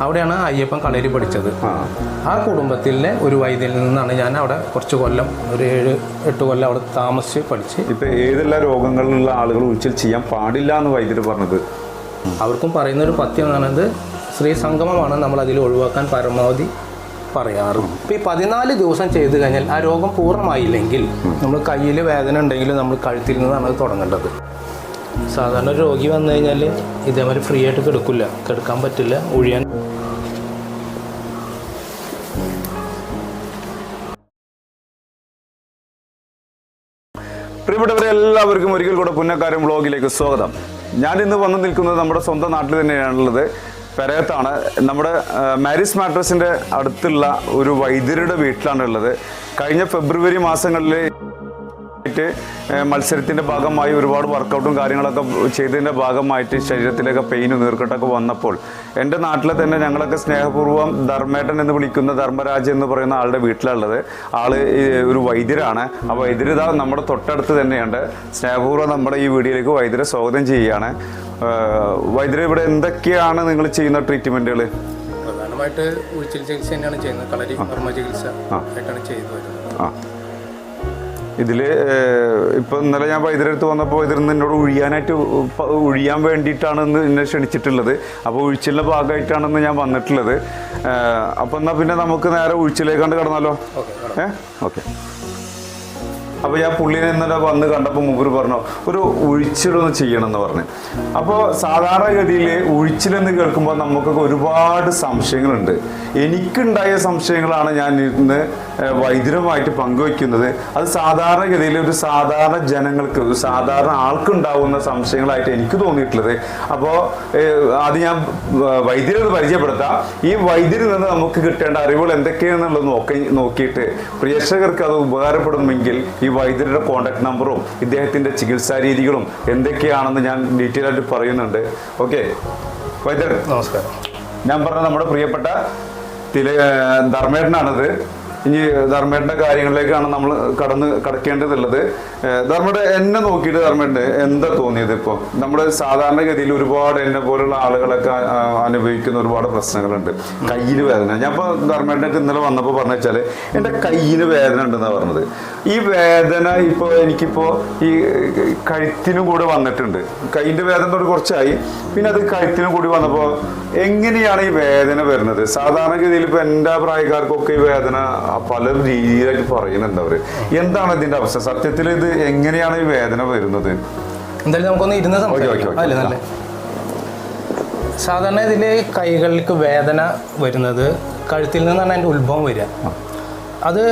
അവിടെയാണ് അയ്യപ്പൻ കളരി പഠിച്ചത്. ആ. കുടുംബത്തിലെ ഒരു വൈദ്യനിൽ നിന്നാണ് ഞാൻ അവിടെ കുറച്ച് കൊല്ലം ഒരു ഏഴ് എട്ട് കൊല്ലം അവിടെ താമസിച്ച് പഠിച്ച്. ഇപ്പൊ ഏതെല്ലാം രോഗങ്ങളിലുള്ള ആളുകൾ ഉച്ചിൽ ചെയ്യാൻ പാടില്ല എന്ന് വൈദ്യർ പറഞ്ഞത്? അവർക്കും പറയുന്ന ഒരു പത്യം എന്ന് പറയുന്നത് സ്ത്രീ സംഗമമാണ് നമ്മൾ അതിൽ ഒഴിവാക്കാൻ പരമാവധി പറയാറ്. ഇപ്പം ഈ പതിനാല് ദിവസം ചെയ്തു കഴിഞ്ഞാൽ ആ രോഗം പൂർണമായില്ലെങ്കിൽ നമ്മൾ കയ്യിൽ വേദന ഉണ്ടെങ്കിൽ നമ്മൾ കഴുത്തിൽ നിന്നാണ് അത് തുടങ്ങേണ്ടത്. സാധാരണ രോഗി വന്നു കഴിഞ്ഞാൽ ഇതേമാതിരി ഫ്രീ ആയിട്ട് കിടക്കില്ല കിടക്കാൻ പറ്റില്ല. ഒഴിയാൻ പ്രിയപ്പെട്ടവരെ എല്ലാവർക്കും ഒരിക്കൽ കൂടെ പുന്നക്കാരൻ വ്ളോഗിലേക്ക് സ്വാഗതം. ഞാൻ ഇന്ന് വന്നു നിൽക്കുന്നത് നമ്മുടെ സ്വന്തം നാട്ടിൽ തന്നെയാണുള്ളത്. പെരയത്താണ്. നമ്മുടെ മാരിസ് മാട്രസിന്റെ അടുത്തുള്ള ഒരു വൈദ്യരുടെ വീട്ടിലാണ് ഉള്ളത് കഴിഞ്ഞ ഫെബ്രുവരി മാസങ്ങളിൽ ആയിട്ട് മത്സരത്തിന്റെ ഭാഗമായി ഒരുപാട് വർക്കൗട്ടും കാര്യങ്ങളൊക്കെ ചെയ്തതിന്റെ ഭാഗമായിട്ട് ശരീരത്തിലൊക്കെ പെയിനും നീർക്കെട്ടൊക്കെ വന്നപ്പോൾ എന്റെ നാട്ടിലെ തന്നെ ഞങ്ങളൊക്കെ സ്നേഹപൂർവം ധർമ്മേട്ടൻ എന്ന് വിളിക്കുന്ന ധർമ്മരാജ് എന്ന് പറയുന്ന ആളുടെ വീട്ടിലുള്ളത്. ആൾ ഒരു വൈദ്യരാണ്. ആ വൈദ്യരിത നമ്മുടെ തൊട്ടടുത്ത് തന്നെയുണ്ട്. സ്നേഹപൂർവം നമ്മുടെ ഈ വീഡിയോയിലേക്ക് വൈദ്യരെ സ്വാഗതം ചെയ്യുകയാണ്. വൈദ്യരെ ഇവിടെ എന്തൊക്കെയാണ് നിങ്ങൾ ചെയ്യുന്ന ട്രീറ്റ്മെന്റുകൾ പ്രധാനമായിട്ട് ഉഴിച്ചിൽ ചികിത്സ തന്നെയാണ് ചെയ്യുന്നത്. കളരി കർമ്മ ചികിത്സ ആയിട്ടാണ് ചെയ്തു വരുന്നത്. ആ ഇപ്പം ഇന്നലെ ഞാൻ വൈദ്യുരടുത്ത് വന്നപ്പോൾ ഇതിൽ നിന്ന് എന്നോട് ഒഴിയാനായിട്ട് ഒഴിയാൻ വേണ്ടിയിട്ടാണ് ഇന്ന് എന്നെ ക്ഷണിച്ചിട്ടുള്ളത്. അപ്പോൾ ഒഴിച്ചിലിന്റെ ഭാഗമായിട്ടാണെന്ന് ഞാൻ വന്നിട്ടുള്ളത്. അപ്പം എന്നാൽ എന്നാ പിന്നെ നമുക്ക് നേരെ ഒഴിച്ചിലേക്കാണ്ട് കടന്നാലോ? ഏ ഓക്കെ. അപ്പോൾ ഞാൻ പുള്ളിനെ ഇന്നലെ വന്ന് കണ്ടപ്പോൾ മുമ്പ് പറഞ്ഞു ഒരു ഒഴിച്ചിലൊന്ന് ചെയ്യണം എന്ന് പറഞ്ഞു. അപ്പോൾ സാധാരണഗതിയിൽ ഒഴിച്ചിലെന്ന് കേൾക്കുമ്പോൾ നമുക്കൊക്കെ ഒരുപാട് സംശയങ്ങളുണ്ട്. എനിക്കുണ്ടായ സംശയങ്ങളാണ് ഞാൻ ഇന്ന് വൈദ്യുതമായിട്ട് പങ്കുവയ്ക്കുന്നത്. അത് സാധാരണഗതിയിൽ ഒരു സാധാരണ ജനങ്ങൾക്ക് ഒരു സാധാരണ ആൾക്കുണ്ടാവുന്ന സംശയങ്ങളായിട്ട് എനിക്ക് തോന്നിയിട്ടുള്ളത്. അപ്പോൾ അത് ഞാൻ വൈദ്യരത് വൈദ്യരെ പരിചയപ്പെടുത്താം. ഈ വൈദ്യരിൽ നിന്ന് നമുക്ക് കിട്ടേണ്ട അറിവുകൾ എന്തൊക്കെയാണെന്നുള്ളത് നോക്കി നോക്കിയിട്ട് പ്രേക്ഷകർക്ക് അത് ഉപകാരപ്പെടുമെങ്കിൽ ഈ വൈദ്യരുടെ കോൺടാക്ട് നമ്പറും ഇദ്ദേഹത്തിന്റെ ചികിത്സാ രീതികളും എന്തൊക്കെയാണെന്ന് ഞാൻ ഡീറ്റെയിൽ ആയിട്ട് പറയുന്നുണ്ട്. ഓക്കെ വൈദ്യർ നമസ്കാരം. ഞാൻ പറഞ്ഞ നമ്മുടെ പ്രിയപ്പെട്ട തില ധർമ്മേട്ടനാണിത്. ഇനി ധർമ്മേട്ടന്റെ കാര്യങ്ങളിലേക്കാണ് നമ്മൾ കടന്ന് കടക്കേണ്ടതുള്ളത്. ധർമ്മയുടെ എന്നെ നോക്കിയിട്ട് ധർമ്മേട്ടൻ എന്താ തോന്നിയത് ഇപ്പോൾ നമ്മുടെ സാധാരണഗതിയിൽ ഒരുപാട് എന്നെ പോലുള്ള ആളുകളൊക്കെ അനുഭവിക്കുന്ന ഒരുപാട് പ്രശ്നങ്ങളുണ്ട്. കയ്യിൽ വേദന. ഞാൻ ഇപ്പോൾ ധർമ്മേട്ടനൊക്കെ ഇന്നലെ വന്നപ്പോൾ പറഞ്ഞു വെച്ചാൽ എന്റെ കയ്യിൽ വേദന ഉണ്ടെന്നാണ് പറഞ്ഞത്. ഈ വേദന ഇപ്പോൾ എനിക്കിപ്പോൾ ഈ കഴുത്തിനും കൂടെ വന്നിട്ടുണ്ട്. കൈയിന്റെ വേദന തൊട്ട് കുറച്ചായി. പിന്നെ അത് കഴുത്തിനും കൂടി വന്നപ്പോൾ എങ്ങനെയാണ് ഈ വേദന വരുന്നത്? സാധാരണഗതിയിൽ ഇപ്പോൾ എന്റെ പ്രായക്കാർക്കൊക്കെ ഈ വേദന പല രീതിയിലായിട്ട് പറയുന്നുണ്ട് അവർ എന്താണ് ഇതിന്റെ അവസ്ഥ? സത്യത്തിൽ ഇത് എങ്ങനെയാണ് ഈ വേദന വരുന്നത്? എന്തായാലും നമുക്കൊന്ന് ഇരുന്ന് സംസാരിക്കാം. അല്ലേ നല്ല സാധാരണ ഇതിൽ കൈകൾക്ക് വേദന വരുന്നത് കഴുത്തിൽ നിന്നാണ് അതിന്റെ ഉത്ഭവം വരിക. അത്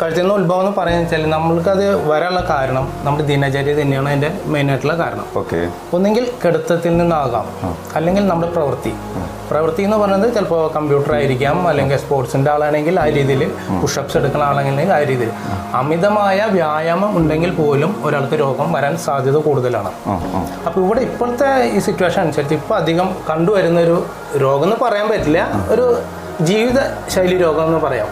കഴുത്തിൽ നിന്ന് ഉത്ഭവം എന്ന് പറയുന്നത് വെച്ചാൽ നമ്മൾക്കത് വരാനുള്ള കാരണം നമ്മുടെ ദിനചര്യ തന്നെയാണ് അതിന്റെ മെയിനായിട്ടുള്ള കാരണം. ഓക്കെ. ഒന്നെങ്കിൽ കെടുത്തത്തിൽ നിന്നാകാം അല്ലെങ്കിൽ നമ്മുടെ പ്രവൃത്തി. പ്രവൃത്തി എന്ന് പറയുന്നത് ചിലപ്പോൾ കമ്പ്യൂട്ടർ ആയിരിക്കാം അല്ലെങ്കിൽ സ്പോർട്സിന്റെ ആളാണെങ്കിൽ ആ രീതിയിൽ പുഷപ്സ് എടുക്കുന്ന ആളാണെങ്കിൽ ആ രീതിയിൽ. അമിതമായ വ്യായാമം ഉണ്ടെങ്കിൽ പോലും ഒരാൾക്ക് രോഗം വരാൻ സാധ്യത കൂടുതലാണ്. അപ്പോൾ ഇവിടെ ഇപ്പോഴത്തെ ഈ സിറ്റുവേഷൻ അനുസരിച്ച് ഇപ്പോൾ അധികം കണ്ടുവരുന്ന ഒരു രോഗം എന്ന് പറയാൻ പറ്റില്ല ഒരു ജീവിത ശൈലി രോഗം എന്ന് പറയാം.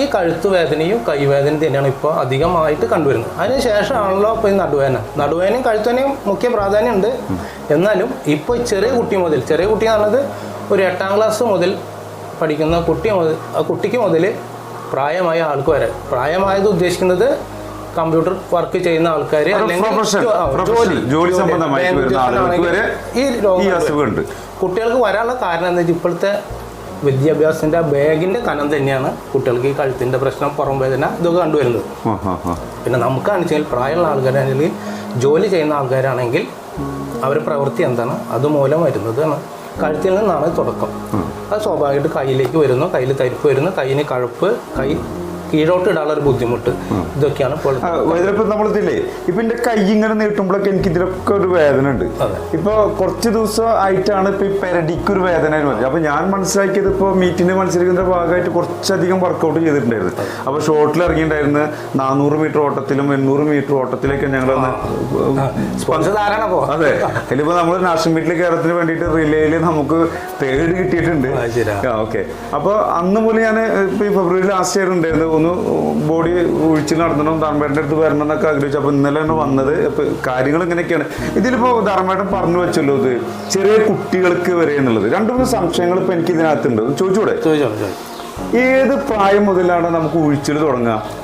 ഈ കഴുത്ത് വേദനയും കൈവേദനയും തന്നെയാണ് ഇപ്പോൾ അധികമായിട്ട് കണ്ടുവരുന്നത്. അതിനുശേഷമാണല്ലോ ഇപ്പോൾ ഈ നടുവേദന. നടുവേദനയും കഴുത്തുവേദനയും മുഖ്യ പ്രാധാന്യമുണ്ട്. എന്നാലും ഇപ്പോൾ ചെറിയ കുട്ടി മുതൽ ചെറിയ കുട്ടി എന്ന് പറഞ്ഞത് ഒരു എട്ടാം ക്ലാസ് മുതൽ പഠിക്കുന്ന കുട്ടി മുതൽ കുട്ടിക്ക് മുതൽ പ്രായമായ ആൾക്ക് വരെ. പ്രായമായത് ഉദ്ദേശിക്കുന്നത് കമ്പ്യൂട്ടർ വർക്ക് ചെയ്യുന്ന ആൾക്കാർ അല്ലെങ്കിൽ ജോലി സംബന്ധമായി ഈ രോഗം കുട്ടികൾക്ക് വരാനുള്ള കാരണം എന്താ വെച്ചാൽ ഇപ്പോഴത്തെ വിദ്യാഭ്യാസത്തിന്റെ ബാഗിന്റെ കനം തന്നെയാണ് കുട്ടികൾക്ക് ഈ കഴുത്തിന്റെ പ്രശ്നം പുറം വേദന ഇതൊക്കെ കണ്ടുവരുന്നത്. പിന്നെ നമുക്ക് വെച്ചാൽ പ്രായമുള്ള ആൾക്കാരാണെങ്കിൽ ജോലി ചെയ്യുന്ന ആൾക്കാരാണെങ്കിൽ അവർ പ്രവൃത്തി എന്താണ്? അതുമൂലം വരുന്നതാണ് കഴുത്തിൽ നിന്നാണ് തുടക്കം. അത് സ്വാഭാവികമായിട്ട് കയ്യിലേക്ക് വരുന്നു. കയ്യിൽ തരിപ്പ് വരുന്നു. കയ്യിന് കഴുപ്പ് കൈ കീഴോട്ട് ഇടാനുള്ള ഒരു ബുദ്ധിമുട്ട്. ഇതൊക്കെയാണ് ഇപ്പോൾ വേദനപ്പം നമ്മളിതില്ലേ ഇപ്പൊ എന്റെ കൈ ഇങ്ങനെ നീട്ടുമ്പോഴൊക്കെ എനിക്ക് ഇതിലൊക്കെ ഒരു വേദന ഉണ്ട്. ഇപ്പൊ കുറച്ച് ദിവസം ആയിട്ടാണ് ഇപ്പൊ ഈ പെരടിക്ക് ഒരു വേദന അപ്പൊ ഞാൻ മനസ്സിലാക്കിയത് ഇപ്പൊ മീറ്റിന്റെ മത്സരിക്കുന്ന ഭാഗമായിട്ട് കുറച്ചധികം വർക്കൗട്ട് ചെയ്തിട്ടുണ്ടായിരുന്നു. അപ്പൊ ഷോർട്ടിൽ ഇറങ്ങിയിട്ടുണ്ടായിരുന്നു നാനൂറ് മീറ്റർ ഓട്ടത്തിലും എണ്ണൂറ് മീറ്റർ ഓട്ടത്തിലൊക്കെ ഞങ്ങൾ അപ്പോൾ അതെ. ഇതിലിപ്പോ നമ്മൾ നാഷണൽ മീറ്റിൽ കേരളത്തിന് വേണ്ടിയിട്ട് റിലേയിൽ നമുക്ക് തേർഡ് കിട്ടിയിട്ടുണ്ട്. ഓക്കെ. അപ്പൊ അന്ന് പോലും ഞാൻ ഇപ്പൊ ഈ ഫെബ്രുവരി ലാസ്റ്റ് ഇയർ ഉണ്ടായിരുന്നു. ഒന്ന് ബോഡി ഒഴിച്ച് നടത്തണം ധർമ്മേട്ടന്റെ അടുത്ത് വരണം എന്നൊക്കെ ആഗ്രഹിച്ചു. അപ്പോൾ ഇന്നലെയാണ് വന്നത്. അപ്പോൾ കാര്യങ്ങൾ ഇങ്ങനെയൊക്കെയാണ്. ഇതിലിപ്പോൾ ധർമ്മേട്ടൻ പറഞ്ഞു വെച്ചല്ലോ ഇത്. ചെറിയ കുട്ടികൾക്ക് വരെ എന്നുള്ളത്. രണ്ടു മൂന്ന് സംശയങ്ങൾ ഇപ്പോൾ എനിക്ക് ഇതിനകത്തുണ്ട് ചോദിച്ചൂടെ? ഏത് പ്രായം മുതലാണ് നമുക്ക് ഒഴിച്ചിൽ തുടങ്ങുക?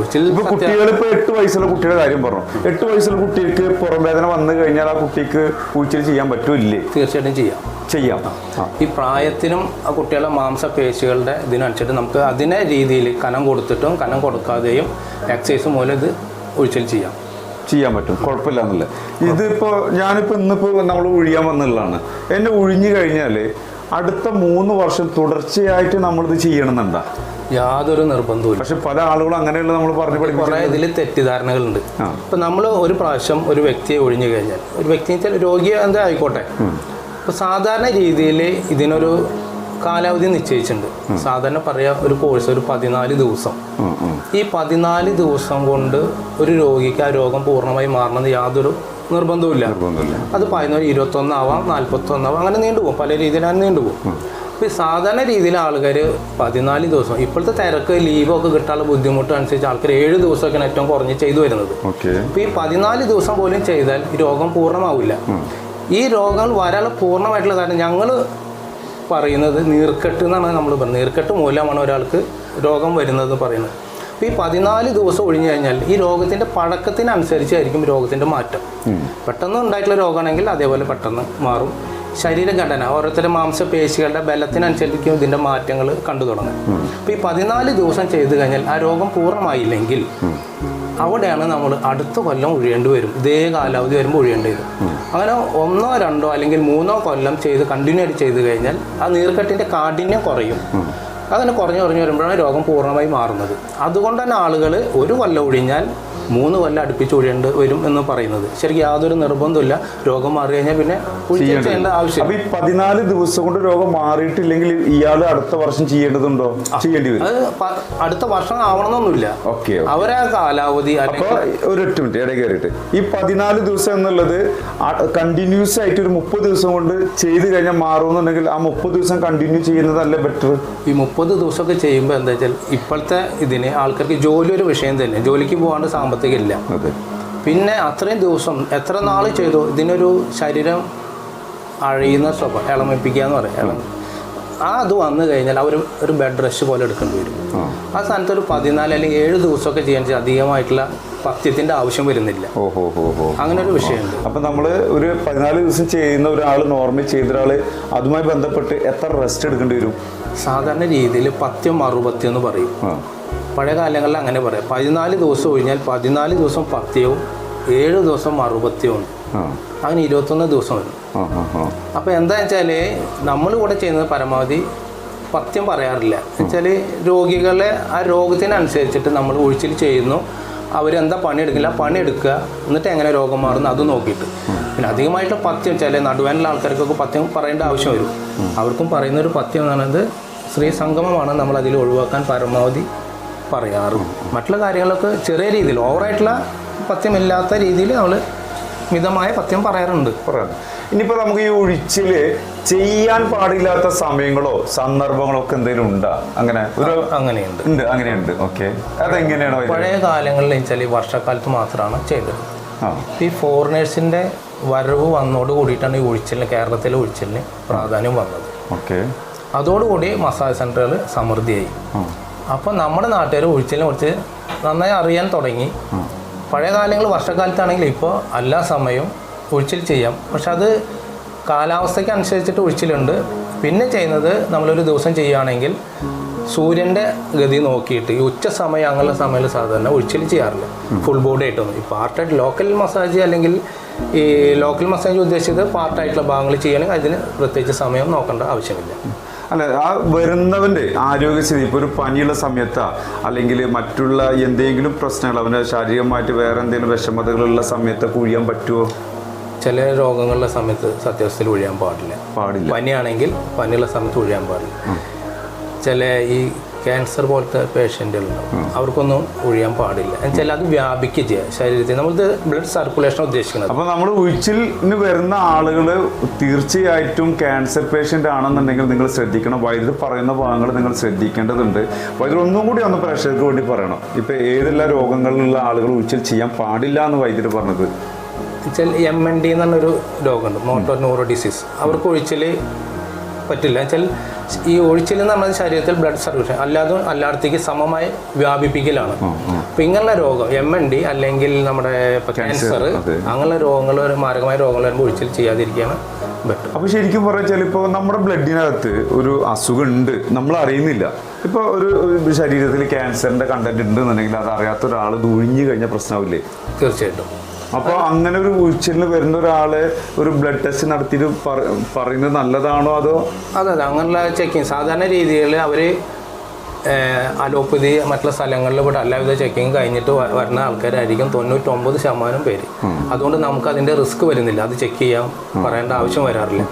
ഇപ്പൊ കുട്ടികൾ ഇപ്പൊ എട്ട് വയസ്സുള്ള കുട്ടിയുടെ കാര്യം പറഞ്ഞു. എട്ട് വയസ്സുള്ള കുട്ടിക്ക് പുറം വേദന വന്നു കഴിഞ്ഞാൽ ആ കുട്ടിക്ക് ഉഴിച്ചിൽ ചെയ്യാൻ പറ്റൂല്ലേ? തീർച്ചയായിട്ടും ചെയ്യാം. ചെയ്യാം. ഈ പ്രായത്തിനും ആ കുട്ടികളുടെ മാംസപേശികളുടെ ഇതിനനുസരിച്ച് നമുക്ക് അതിനെ രീതിയിൽ കനം കൊടുത്തിട്ടും കനം കൊടുക്കാതെയും എക്സസൈസ് മൂലം ഇത് ഒഴിച്ചിൽ ചെയ്യാം. ചെയ്യാൻ പറ്റും. കുഴപ്പമില്ല എന്നല്ലേ ഇതിപ്പോ ഞാനിപ്പോ ഇന്നിപ്പോൾ നമ്മൾ ഒഴിയാൻ വന്നുള്ളതാണ്. എന്നെ ഒഴിഞ്ഞു കഴിഞ്ഞാൽ അടുത്ത മൂന്ന് വർഷം തുടർച്ചയായിട്ട് നമ്മളിത് ചെയ്യണമെന്നുണ്ടാ? യാതൊരു നിർബന്ധവും പക്ഷെ പല ആളുകളും അങ്ങനെയുള്ള നമ്മൾ പറഞ്ഞു കുറേ ഇതിൽ തെറ്റിദ്ധാരണകളുണ്ട്. ഇപ്പൊ നമ്മൾ ഒരു പ്രാവശ്യം ഒരു വ്യക്തിയെ ഒഴിഞ്ഞു കഴിഞ്ഞാൽ ഒരു വ്യക്തി രോഗിയെ എന്താ ആയിക്കോട്ടെ. ഇപ്പൊ സാധാരണ രീതിയിൽ ഇതിനൊരു കാലാവധി നിശ്ചയിച്ചിട്ടുണ്ട്. സാധാരണ പറയാ ഒരു കോഴ്സ് ഒരു പതിനാല് ദിവസം. ഈ പതിനാല് ദിവസം കൊണ്ട് ഒരു രോഗിക്ക് ആ രോഗം പൂർണമായി മാറണമെന്ന് യാതൊരു നിർബന്ധവുമില്ല. ഇല്ല അത് പതിനൊരു ഇരുപത്തൊന്നാവാം നാൽപ്പത്തൊന്നാവാം അങ്ങനെ നീണ്ടുപോകും. പല രീതിയിലാണ് നീണ്ടുപോകും. ഈ സാധാരണ രീതിയിൽ ആൾക്കാർ പതിനാല് ദിവസം ഇപ്പോഴത്തെ തിരക്ക് ലീവൊക്കെ കിട്ടാനുള്ള ബുദ്ധിമുട്ട് അനുസരിച്ച് ആൾക്കാർ ഏഴ് ദിവസമൊക്കെയാണ് ഏറ്റവും കുറഞ്ഞ് ചെയ്തു വരുന്നത്. അപ്പം അപ്പോൾ ഈ പതിനാല് ദിവസം പോലും ചെയ്താൽ രോഗം പൂർണമാവില്ല. ഈ രോഗങ്ങൾ വരാനുള്ള പൂർണമായിട്ടുള്ള കാരണം ഞങ്ങൾ പറയുന്നത് നീർക്കെട്ട് എന്നാണ് നമ്മൾ പറയുന്നത് നീർക്കെട്ട് മൂലമാണ് ഒരാൾക്ക് രോഗം വരുന്നത് പറയുന്നത്. അപ്പോൾ ഈ പതിനാല് ദിവസം ഒഴിഞ്ഞു കഴിഞ്ഞാൽ ഈ രോഗത്തിന്റെ പഴക്കത്തിനനുസരിച്ചായിരിക്കും രോഗത്തിന്റെ മാറ്റം. പെട്ടെന്ന് ഉണ്ടായിട്ടുള്ള രോഗമാണെങ്കിൽ അതേപോലെ പെട്ടെന്ന് മാറും. ശരീരഘടന ഓരോരുത്തരുടെ മാംസപേശികളുടെ ബലത്തിനനുസരിച്ചിരിക്കും ഇതിന്റെ മാറ്റങ്ങൾ കണ്ടു തുടങ്ങും. അപ്പോൾ ഈ പതിനാല് ദിവസം ചെയ്തു കഴിഞ്ഞാൽ ആ രോഗം പൂർണമായില്ലെങ്കിൽ അവിടെയാണ് നമ്മൾ അടുത്ത കൊല്ലം ഒഴിയേണ്ടി വരും. ഇതേ കാലാവധി വരുമ്പോൾ ഒഴിയേണ്ടി വരും. അങ്ങനെ ഒന്നോ രണ്ടോ അല്ലെങ്കിൽ മൂന്നോ കൊല്ലം ചെയ്ത് കണ്ടിന്യൂ ആയിട്ട് ചെയ്ത് കഴിഞ്ഞാൽ ആ നീർക്കെട്ടിന്റെ കാഠിന്യം കുറയും. അങ്ങനെ കുറഞ്ഞു കുറഞ്ഞു വരുമ്പോഴാണ് രോഗം പൂർണമായി മാറുന്നത്. അതുകൊണ്ട് തന്നെ ആളുകൾ ഒരു കൊല്ലം ഒഴിഞ്ഞാൽ മൂന്ന് കൊല്ലം അടുപ്പിച്ച് ഒഴിയേണ്ടി വരും എന്ന് പറയുന്നത്. ശരിക്കും യാതൊരു നിർബന്ധമില്ല രോഗം മാറി കഴിഞ്ഞാൽ പിന്നെ ചെയ്യേണ്ട ആവശ്യം ഈ പതിനാല് ദിവസം കൊണ്ട് രോഗം മാറിയിട്ടില്ലെങ്കിൽ ഇയാൾ അടുത്ത വർഷം ചെയ്യേണ്ടതുണ്ടോ? ചെയ്യേണ്ടി വരും. അത് അടുത്ത വർഷം ആവണമെന്നൊന്നുമില്ല. ഓക്കെ അവരാ കാലാവധി ഒരൊറ്റ മിനിറ്റ് ഇടയിൽ കയറിയിട്ട്. ഈ പതിനാല് ദിവസം എന്നുള്ളത് കണ്ടിന്യൂസ് ആയിട്ട് ഒരു മുപ്പത് ദിവസം കൊണ്ട് ചെയ്ത് കഴിഞ്ഞാൽ മാറുമെന്നുണ്ടെങ്കിൽ ആ മുപ്പത് ദിവസം കണ്ടിന്യൂ ചെയ്യുന്നതല്ല ബെറ്റർ ഈ മുപ്പത് ദിവസമൊക്കെ ചെയ്യുമ്പോൾ എന്താ വെച്ചാൽ ഇപ്പോഴത്തെ ഇതിന് ആൾക്കാർക്ക് ജോലി ഒരു വിഷയം തന്നെ. ജോലിക്ക് പോകാണ്ട് സാമ്പത്തികം അതെ. പിന്നെ അത്രയും ദിവസം എത്ര നാൾ ചെയ്തു? ഇതിനൊരു ശരീരം അഴിയുന്ന സ്വഭാവം ഇളമിപ്പിക്കുക എന്ന് പറയാം. ആ അത് വന്നു കഴിഞ്ഞാൽ അവർ ഒരു ബെഡ് റെസ്റ്റ് പോലെ എടുക്കേണ്ടി വരും. ആ. സ്ഥാനത്ത് ഒരു പതിനാല് അല്ലെങ്കിൽ ഏഴ് ദിവസമൊക്കെ ചെയ്യാൻ അധികമായിട്ടുള്ള പത്യത്തിന്റെ ആവശ്യം വരുന്നില്ല. അങ്ങനെ ഒരു വിഷയമുണ്ട്. അപ്പൊ നമ്മൾ ഒരു പതിനാല് ദിവസം ചെയ്യുന്ന ഒരാൾ നോർമൽ ചെയ്ത ഒരാൾ അതുമായി ബന്ധപ്പെട്ട് എത്ര റെസ്റ്റ് എടുക്കേണ്ടി വരും? സാധാരണ രീതിയിൽ പത്യം അറുപത്തി എന്ന് പറയും. പഴയ കാലങ്ങളിൽ അങ്ങനെ പറയാം. പതിനാല് ദിവസം ഒഴിഞ്ഞാൽ പതിനാല് ദിവസം പത്യവും ഏഴ് ദിവസം അറുപത്യവും. അങ്ങനെ ഇരുപത്തൊന്ന് ദിവസം വരും. അപ്പോൾ എന്താ വെച്ചാൽ നമ്മൾ ഇവിടെ ചെയ്യുന്നത് പരമാവധി പത്യം പറയാറില്ല. വെച്ചാൽ രോഗികളെ ആ രോഗത്തിനനുസരിച്ചിട്ട് നമ്മൾ ഒഴിച്ചിൽ ചെയ്യുന്നു. അവരെന്താ പണിയെടുക്കില്ല? പണിയെടുക്കുക. എന്നിട്ട് എങ്ങനെ രോഗം മാറുന്നു അത് നോക്കിയിട്ട്. പിന്നെ അധികമായിട്ട് പത്യം വെച്ചാൽ നടുവാനുള്ള ആൾക്കാർക്കൊക്കെ പത്യം പറയേണ്ട ആവശ്യം വരും. അവർക്കും പറയുന്ന ഒരു പത്യം എന്ന് പറയുന്നത് സ്ത്രീ സംഗമമാണ് നമ്മൾ അതിൽ ഒഴിവാക്കാൻ പരമാവധി പറയാറ്. മറ്റുള്ള കാര്യങ്ങളൊക്കെ ചെറിയ രീതിയിൽ ഓവറായിട്ടുള്ള പത്യമില്ലാത്ത രീതിയിൽ നമ്മൾ മിതമായ പത്യം പറയാറുണ്ട്. പറയാം ഇനിയിപ്പോൾ നമുക്ക് ഈ ഒഴിച്ചിൽ ചെയ്യാൻ പാടില്ലാത്ത സമയങ്ങളോ സന്ദർഭങ്ങളോ ഒക്കെ എന്തെങ്കിലും ഉണ്ടോ? അങ്ങനെ ഒരു അങ്ങനെയുണ്ട്. ഉണ്ട് അങ്ങനെയുണ്ട്. ഓക്കെ. അതെങ്ങനെയാണോ? പഴയ കാലങ്ങളിൽ വെച്ചാൽ ഈ വർഷക്കാലത്ത് മാത്രമാണ് ചെയ്തത്. ഈ ഫോറിനേഴ്സിന്റെ വരവ് വന്നോട് കൂടിയിട്ടാണ് ഈ ഒഴിച്ചിലിന് കേരളത്തിലെ ഒഴിച്ചിലിന് പ്രാധാന്യം വന്നത്. ഓക്കെ. അതോടുകൂടി മസാജ് സെന്ററുകൾ സമൃദ്ധിയായി. അപ്പോൾ നമ്മുടെ നാട്ടുകാർ ഒഴിച്ചിലിനെ കുറിച്ച് നന്നായി അറിയാൻ തുടങ്ങി. പഴയ കാലങ്ങൾ വർഷക്കാലത്താണെങ്കിൽ ഇപ്പോൾ എല്ലാ സമയവും ഒഴിച്ചിൽ ചെയ്യാം. പക്ഷെ അത് കാലാവസ്ഥയ്ക്ക് അനുസരിച്ചിട്ട് ഒഴിച്ചിലുണ്ട്. പിന്നെ ചെയ്യുന്നത് നമ്മളൊരു ദിവസം ചെയ്യുകയാണെങ്കിൽ സൂര്യന്റെ ഗതി നോക്കിയിട്ട് ഈ ഉച്ച സമയം അങ്ങനെയുള്ള സമയങ്ങളിൽ സാധാരണ ഒഴിച്ചിൽ ചെയ്യാറില്ല. ഫുൾ ബോഡി ആയിട്ടൊന്നും. ഈ പാർട്ടായിട്ട് ലോക്കൽ മസാജ് അല്ലെങ്കിൽ ഈ ലോക്കൽ മസാജ് ഉദ്ദേശിച്ചത് പാർട്ടായിട്ടുള്ള ഭാഗങ്ങൾ ചെയ്യണമെങ്കിൽ അതിന് പ്രത്യേകിച്ച് സമയം നോക്കേണ്ട ആവശ്യമില്ല. അല്ല ആ വരുന്നവന്റെ ആരോഗ്യസ്ഥിതി ഇപ്പൊ ഒരു പനിയുള്ള സമയത്താ അല്ലെങ്കിൽ മറ്റുള്ള എന്തെങ്കിലും പ്രശ്നങ്ങൾ അവന്റെ ശാരീരികമായിട്ട് വേറെ എന്തെങ്കിലും വിഷമതകളുള്ള സമയത്ത് ഒഴിയാൻ പറ്റുമോ ചില രോഗങ്ങളുടെ സമയത്ത് സത്യാവസ്ഥയിൽ ഒഴിയാൻ പാടില്ല. പാടില്ല. പനിയാണെങ്കിൽ പനിയുള്ള സമയത്ത് ഒഴിയാൻ പാടില്ല. ചില ഈ ക്യാൻസർ പോലത്തെ പേഷ്യന്റുകളുണ്ടാവും അവർക്കൊന്നും ഒഴിയാൻ പാടില്ല. എന്നുവെച്ചാൽ അത് വ്യാപിക്കുക ചെയ്യുക ശരീരത്തിൽ. നമ്മളിത് ബ്ലഡ് സർക്കുലേഷൻ ഉദ്ദേശിക്കുന്നത്. അപ്പോൾ നമ്മൾ ഉഴിച്ചിലിന് വരുന്ന ആളുകൾ തീർച്ചയായിട്ടും ക്യാൻസർ പേഷ്യന്റ് ആണെന്നുണ്ടെങ്കിൽ നിങ്ങൾ ശ്രദ്ധിക്കണം. വൈദ്യുതി പറയുന്ന ഭാഗങ്ങൾ നിങ്ങൾ ശ്രദ്ധിക്കേണ്ടതുണ്ട്. വൈദ്യുതി ഒന്നും കൂടി ഒന്ന് പ്രേക്ഷകർക്ക് വേണ്ടി പറയണം. ഇപ്പോൾ ഏതെല്ലാം രോഗങ്ങളിലുള്ള ആളുകൾ ഉഴിച്ചിൽ ചെയ്യാൻ പാടില്ല എന്ന് വൈദ്യുതി പറഞ്ഞത്? വെച്ചാൽ എം എൻ ഡി എന്നുള്ളൊരു രോഗമുണ്ട്. Motor neuro disease. അവർക്ക് ഒഴിച്ചിൽ പറ്റില്ല. വെച്ചാൽ ഈ ഒഴിച്ചിൽ എന്ന് പറഞ്ഞാൽ ശരീരത്തിൽ ബ്ലഡ് സർക്കുലേഷൻ അല്ലാതെ അല്ലാടത്തേക്ക് സമമായി വ്യാപിപ്പിക്കലാണ്. അപ്പം ഇങ്ങനെയുള്ള രോഗം എം എൻ ഡി അല്ലെങ്കിൽ നമ്മുടെ ക്യാൻസർ അങ്ങനെയുള്ള രോഗങ്ങൾ മാരകമായ രോഗങ്ങൾ വരുമ്പോൾ ഒഴിച്ചിൽ ചെയ്യാതിരിക്കുകയാണ് ബെറ്റർ അപ്പൊ ശരിക്കും പറഞ്ഞാൽ ഇപ്പോൾ നമ്മുടെ ബ്ലഡിനകത്ത് ഒരു അസുഖം ഉണ്ട് നമ്മൾ അറിയുന്നില്ല ഇപ്പൊ ഒരു ഒരു ശരീരത്തിൽ ക്യാൻസറിന്റെ കണ്ടന്റ് ഉണ്ട് എന്നുണ്ടെങ്കിൽ അത് അറിയാത്ത ഒരാൾ ദൂഴിഞ്ഞു കഴിഞ്ഞ പ്രശ്നമില്ലേ തീർച്ചയായിട്ടും. അപ്പൊ അങ്ങനെ ഒരു ഉച്ചലിന് വരുന്ന ഒരാളെ ഒരു ബ്ലഡ് ടെസ്റ്റ് നടത്തിയിട്ട് പറയുന്നത് നല്ലതാണോ അതോ അതെ അതെ അങ്ങനെയുള്ള ചെക്കിങ് സാധാരണ രീതിയിൽ അവർ അലോപ്പതി മറ്റുള്ള സ്ഥലങ്ങളിൽ ഇവിടെ എല്ലാവിധ ചെക്കിങ് കഴിഞ്ഞിട്ട് വരുന്ന ആൾക്കാരായിരിക്കും. തൊണ്ണൂറ്റൊമ്പത് ശതമാനം പേര്. അതുകൊണ്ട് നമുക്ക് അതിന്റെ റിസ്ക് വരുന്നില്ല. അത് ചെക്ക് ചെയ്യാൻ പറയേണ്ട ആവശ്യം വരാറില്ല.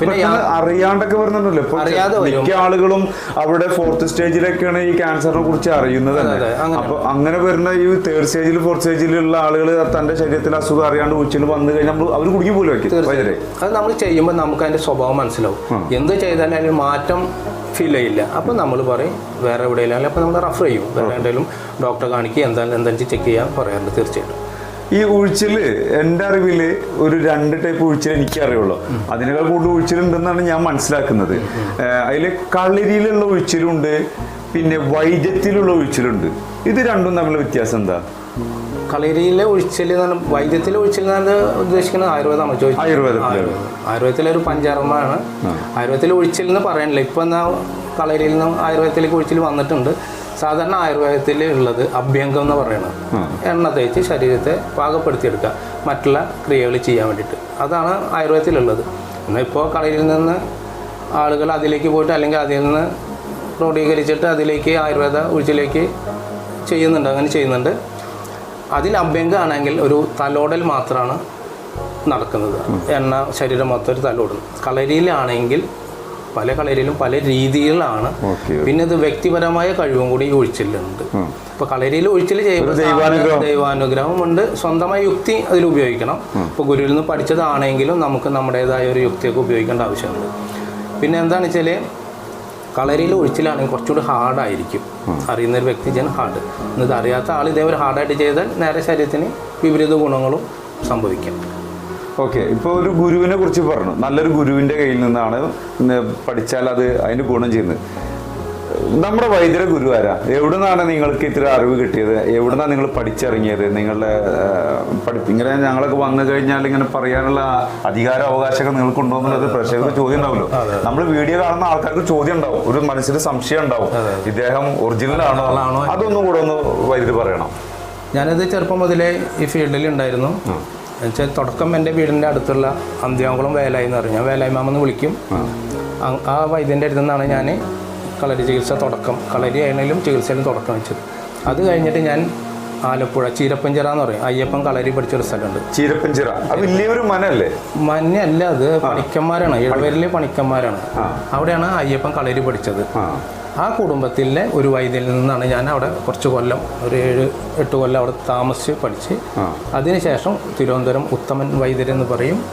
പിന്നെ അറിയാണ്ടൊക്കെ വരുന്നുണ്ടല്ലോ അറിയാതെ. മിക്ക ആളുകളും അവിടെ ഫോർത്ത് സ്റ്റേജിലൊക്കെയാണ് ഈ ക്യാൻസറിനെ കുറിച്ച് അറിയുന്നത് അങ്ങനെ. അപ്പൊ അങ്ങനെ വരുന്ന ഈ തേർഡ് സ്റ്റേജിൽ ഫോർത്ത് സ്റ്റേജിലുള്ള ആളുകൾ തന്റെ ശരീരത്തിൽ അസുഖം അറിയാണ്ട് ഉച്ചയിൽ വന്നു കഴിഞ്ഞാൽ നമ്മൾ അവർ കുടുങ്ങി പോലും അത് നമ്മൾ ചെയ്യുമ്പോൾ നമുക്ക് അതിന്റെ സ്വഭാവം മനസ്സിലാവും. എന്ത് ചെയ്താലും അതിന് മാറ്റം ഫീൽ ചെയ്യില്ല. അപ്പോൾ നമ്മൾ പറയും വേറെ എവിടെയെങ്കിലും അപ്പോൾ നമ്മൾ റഫർ ചെയ്യും. വേറെ എന്തെങ്കിലും ഡോക്ടറെ കാണിക്കുക എന്തായാലും എന്താണെന്ന് ചെക്ക് ചെയ്യാൻ പറയാറുണ്ട് തീർച്ചയായിട്ടും. ഈ ഉഴിച്ചിൽ എന്റെ അറിവിൽ ഒരു രണ്ട് ടൈപ്പ് ഉഴിച്ചിൽ എനിക്ക് അറിയുള്ളൂ അതിനേക്കാൾ കൂടുതൽ ഉഴിച്ചിലുണ്ടെന്നാണ് ഞാൻ മനസ്സിലാക്കുന്നത്. അതിൽ കളരിയിലുള്ള ഉഴിച്ചിലുണ്ട് പിന്നെ വൈദ്യത്തിലുള്ള ഉഴിച്ചിലുണ്ട്. ഇത് രണ്ടും തമ്മിലുള്ള വ്യത്യാസം എന്താ? കളരിയിലെ പറഞ്ഞാൽ വൈദ്യത്തിലെ ഒഴിച്ചിൽ എന്നാണ് ഉദ്ദേശിക്കുന്നത് ആയുർവേദമാണ്. ചോദിച്ചത് ആയുർവേദം ആയുർവേദത്തിലെ ഒരു പഞ്ചാരമാണ് ആയുർവേദത്തിലെ ഒഴിച്ചിൽ എന്ന് പറയണില്ല ഇപ്പം എന്നാ കളരിയിൽ നിന്നും ആയുർവേദത്തിലേക്ക് ഒഴിച്ചിൽ വന്നിട്ടുണ്ട്. സാധാരണ ആയുർവേദത്തിൽ ഉള്ളത് അഭ്യംഗം എന്ന് പറയുന്നത്. എണ്ണ തേച്ച് ശരീരത്തെ പാകപ്പെടുത്തിയെടുക്കുക. മറ്റുള്ള ക്രിയകൾ ചെയ്യാൻ വേണ്ടിയിട്ട്. അതാണ് ആയുർവേദത്തിലുള്ളത് എന്നാൽ ഇപ്പോൾ കളരിയിൽ നിന്ന് ആളുകൾ അതിലേക്ക് പോയിട്ട് അല്ലെങ്കിൽ അതിൽ നിന്ന് ക്രോഡീകരിച്ചിട്ട് അതിലേക്ക് ആയുർവേദ ഒഴിച്ചിലേക്ക് ചെയ്യുന്നുണ്ട്. അങ്ങനെ ചെയ്യുന്നുണ്ട്. അതിൽ അഭ്യങ്കാണെങ്കിൽ ഒരു തലോടൽ മാത്രമാണ് നടക്കുന്നത്. എണ്ണ ശരീരം മൊത്തം ഒരു തലോടുന്നു. കളരിയിലാണെങ്കിൽ പല കളരിയിലും പല രീതിയിലാണ്. പിന്നെ ഇത് വ്യക്തിപരമായ കഴിവും കൂടി ഈ ഒഴിച്ചിലുണ്ട്. ഇപ്പൊ കളരിയിൽ ഒഴിച്ചിൽ ചെയ്യുമ്പോൾ ദൈവാനുഗ്രഹം. ഉണ്ട് സ്വന്തമായ യുക്തി അതിൽ ഉപയോഗിക്കണം. ഇപ്പൊ ഗുരുവിൽ നിന്ന് പഠിച്ചതാണെങ്കിലും നമുക്ക് നമ്മുടേതായ ഒരു യുക്തിയൊക്കെ ഉപയോഗിക്കേണ്ട ആവശ്യമുണ്ട്. പിന്നെ എന്താണെന്ന് വെച്ചാൽ കളരിയിൽ ഒഴിച്ചിലാണെങ്കിൽ കുറച്ചുകൂടി ഹാർഡായിരിക്കും അറിയുന്ന ഒരു വ്യക്തി ചെയ്യാൻ ഹാർഡ് എന്നിട്ട് അറിയാത്ത ആൾ ഇതേപോലെ ഹാർഡായിട്ട് ചെയ്താൽ നേരെ ശരീരത്തിന് വിപരീത ഗുണങ്ങളും സംഭവിക്കാം. ഓക്കെ ഇപ്പോൾ ഒരു ഗുരുവിനെ കുറിച്ച് പറഞ്ഞു. നല്ലൊരു ഗുരുവിന്റെ കയ്യിൽ നിന്നാണ് പഠിച്ചാൽ അത് അതിന് ഗുണം ചെയ്യുന്നത്. നമ്മുടെ വൈദ്യര ഗുരു ആരാ എവിടെ നിന്നാണ് നിങ്ങൾക്ക് ഇത്ര അറിവ് കിട്ടിയത്? എവിടുന്നാണ് നിങ്ങൾ പഠിച്ചിറങ്ങിയത്? നിങ്ങളുടെ പഠിപ്പ് ഇങ്ങനെ ഞങ്ങളൊക്കെ വന്നു കഴിഞ്ഞാൽ ഇങ്ങനെ പറയാനുള്ള അധികാര അവകാശമൊക്കെ നിങ്ങൾക്കുണ്ടോ എന്നുള്ളത് പ്രേക്ഷകർക്ക് ചോദ്യം ഉണ്ടാവുമല്ലോ നമ്മൾ വീഡിയോ കാണുന്ന ആൾക്കാർക്ക് ചോദ്യം ഉണ്ടാവും. ഒരു മനസ്സിൽ സംശയം ഉണ്ടാവും. ഇദ്ദേഹം ഒറിജിനൽ ആണോ? അതൊന്നും കൂടെ ഒന്ന് വൈദ്യുതി പറയണം. ഞാനത് ചെറുപ്പം മുതലേ ഈ ഫീൽഡിൽ ഉണ്ടായിരുന്നു. എന്നുവെച്ചാൽ തുടക്കം എന്റെ വീടിന്റെ അടുത്തുള്ള അന്ത്യാംകുളം വേലായി എന്ന് പറഞ്ഞു ഞാൻ വേലായി മാമെന്ന് വിളിക്കും. ആ. വൈദ്യന്റെ അടുത്തു നിന്നാണ് ഞാൻ കളരി ചികിത്സ തുടക്കം കളരി ആയിരുന്നാലും ചികിത്സയിലും തുടക്കം വെച്ചത്. അത് കഴിഞ്ഞിട്ട് ഞാൻ ആലപ്പുഴ ചീരപ്പഞ്ചിറ എന്ന് പറയും. അയ്യപ്പൻ കളരി പഠിച്ചൊരു സ്ഥലമുണ്ട്. ചീരപ്പഞ്ചിറ. വലിയൊരു മനല്ലേ? മഞ്ഞല്ല അത് പണിക്കന്മാരാണ്. ഇടവരിലെ പണിക്കന്മാരാണ്. അവിടെയാണ് അയ്യപ്പൻ കളരി പഠിച്ചത്. ആ. കുടുംബത്തിലെ ഒരു വൈദ്യനിൽ നിന്നാണ് ഞാൻ അവിടെ കുറച്ച് കൊല്ലം ഒരു ഏഴ് എട്ട് കൊല്ലം അവിടെ താമസിച്ച് പഠിച്ച് അതിനുശേഷം തിരുവനന്തപുരം ഉത്തമൻ വൈദ്യർ എന്ന് പറയും.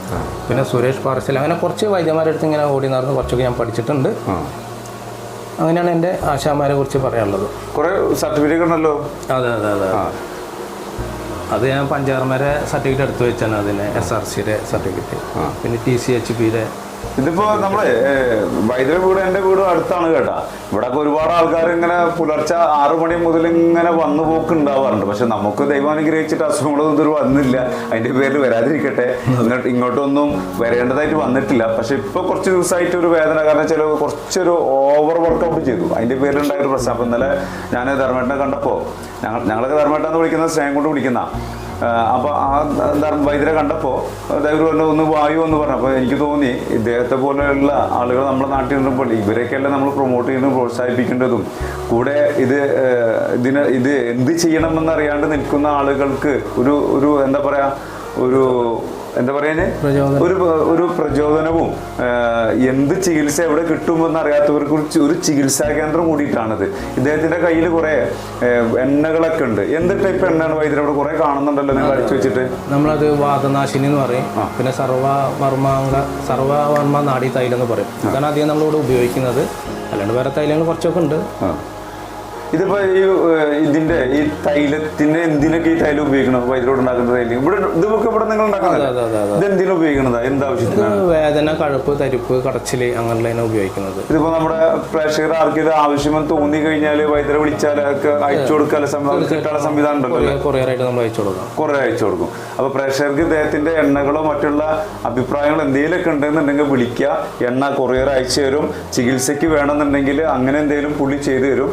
പിന്നെ സുരേഷ് പാറശ്ശേരി. അങ്ങനെ കുറച്ച് വൈദ്യന്മാരുടെ അടുത്ത് ഇങ്ങനെ ഓടി നടന്ന് കുറച്ചൊക്കെ ഞാൻ പഠിച്ചിട്ടുണ്ട്. അങ്ങനെയാണ് എന്റെ ആശാമാരെ കുറിച്ച് പറയാനുള്ളത്. കുറേ സർട്ടിഫിക്കറ്റ് ഉണ്ടല്ലോ. അതെ അതെ അതെ. അത് ഞാൻ പഞ്ചാറന്മാരെ സർട്ടിഫിക്കറ്റ് എടുത്തു വെച്ചാണ് അതിന് എസ് ആർ സിയുടെ സർട്ടിഫിക്കറ്റ് പിന്നെ ടി സി എച്ച് പിയുടെ ഇതിപ്പോ നമ്മൾ വൈദ്യ വീട് എന്റെ വീടും അടുത്താണ് കേട്ടാ. ഇവിടെ ഒരുപാട് ആൾക്കാർ ഇങ്ങനെ പുലർച്ചെ ആറു മണി മുതൽ ഇങ്ങനെ വന്നു പോക്ക് ഉണ്ടാവാറുണ്ട് പക്ഷെ നമുക്ക് ദൈവം അനുഗ്രഹിച്ചിട്ട് അസുഖങ്ങളൊന്നും ഇതൊരു വന്നില്ല. അതിന്റെ പേരിൽ വരാതിരിക്കട്ടെ. ഇങ്ങോട്ട് ഇങ്ങോട്ടൊന്നും വരേണ്ടതായിട്ട് വന്നിട്ടില്ല. പക്ഷെ ഇപ്പൊ കുറച്ച് ദിവസമായിട്ട് ഒരു വേദന. കാരണം ചില കുറച്ചൊരു ഓവർ വർക്കൗട്ട് ചെയ്തു. അതിന്റെ പേരിൽ ഒരു പ്രശ്നം. അപ്പൊ ഇന്നലെ ഞാൻ ധർമ്മേട്ടനെ കണ്ടപ്പോ ഞങ്ങൾ ഞങ്ങളൊക്കെ ധർമ്മേട്ടെന്ന് വിളിക്കുന്ന സ്നേഹം കൊണ്ട് വിളിക്കുന്ന അപ്പോൾ ആ വൈദ്യരെ കണ്ടപ്പോൾ ദൈവം പറഞ്ഞു ഒന്ന് വായു എന്ന് പറഞ്ഞു. അപ്പോൾ എനിക്ക് തോന്നി ഇദ്ദേഹത്തെ പോലെയുള്ള ആളുകൾ നമ്മുടെ നാട്ടിൽ നിന്നുമ്പോൾ ഇവരെയൊക്കെയല്ലേ നമ്മൾ പ്രൊമോട്ട് ചെയ്യുന്നതും പ്രോത്സാഹിപ്പിക്കേണ്ടതും. കൂടെ ഇത് ഇതിന് ഇത് എന്ത് ചെയ്യണമെന്ന് അറിയാണ്ട് നിൽക്കുന്ന ആളുകൾക്ക് ഒരു ഒരു എന്താ പറയുക ഒരു എന്താ പറയുന്നത് ഒരു ഒരു പ്രചോദനവും എന്ത് ചികിത്സ എവിടെ കിട്ടുമെന്ന് അറിയാത്തവർക്ക് ഒരു ചികിത്സാ കേന്ദ്രം കൂടിയിട്ടാണിത്. ഇദ്ദേഹത്തിന്റെ കയ്യിൽ കുറെ എണ്ണകളൊക്കെ ഉണ്ട്. എന്ത് ടൈപ്പ് എണ്ണയാണ് വൈദ്യുതി അവിടെ കുറെ കാണുന്നുണ്ടല്ലോ നിങ്ങൾ അടിച്ചു വെച്ചിട്ട്? നമ്മളത് വാദനാശിനി എന്ന് പറയും. പിന്നെ സർവവർമാങ്ക സർവവർമ്മ നാടി തൈലം എന്ന് പറയും. അതാണ് അധികം നമ്മളിവിടെ ഉപയോഗിക്കുന്നത്. അല്ലാണ്ട് വേറെ തൈലങ്ങൾ കുറച്ചൊക്കെ ഉണ്ട്. ഇതിപ്പോ ഈ ഇതിന്റെ ഈ തൈലത്തിന്റെ എന്തിനൊക്കെ ഈ തൈലം ഉപയോഗിക്കണം? വയറ്റിലോട്ട് ഉണ്ടാക്കുന്ന തൈലം. ഇവിടെ ഇതൊക്കെ ഇവിടെ നിങ്ങൾ ഉണ്ടാക്കുന്നത്. ഇത് എന്തിനാ ഉപയോഗിക്കുന്നത് എന്താവശ്യത്തിനാണ് ഇത് വേദന കഴുപ്പ് തരിപ്പ് കടച്ചിൽ അങ്ങനെയുള്ള ഉപയോഗിക്കുന്നത്. ഇതിപ്പോ നമ്മുടെ പ്രേക്ഷകർ ആർക്കെങ്കിലും ആവശ്യമെന്ന് തോന്നി കഴിഞ്ഞാൽ വൈദ്യുതി വിളിച്ചാൽ അയച്ചു കൊടുക്കാനുള്ള സംവിധാനം കിട്ടാനുള്ള സംവിധാനം ഉണ്ടല്ലോ കൊറിയർ ആയിട്ട് നമ്മൾ അയച്ചു കൊടുക്കാം. കുറെ അയച്ചു കൊടുക്കും. അപ്പൊ പ്രേക്ഷകർക്ക് ഇദ്ദേഹത്തിന്റെ എണ്ണകളോ മറ്റുള്ള അഭിപ്രായങ്ങൾ എന്തെങ്കിലുമൊക്കെ ഉണ്ടെന്നുണ്ടെങ്കിൽ വിളിക്കുക. എണ്ണ കൊറിയർ അയച്ചു തരും. ചികിത്സയ്ക്ക് വേണമെന്നുണ്ടെങ്കിൽ അങ്ങനെ എന്തെങ്കിലും പുള്ളി ചെയ്തു തരും.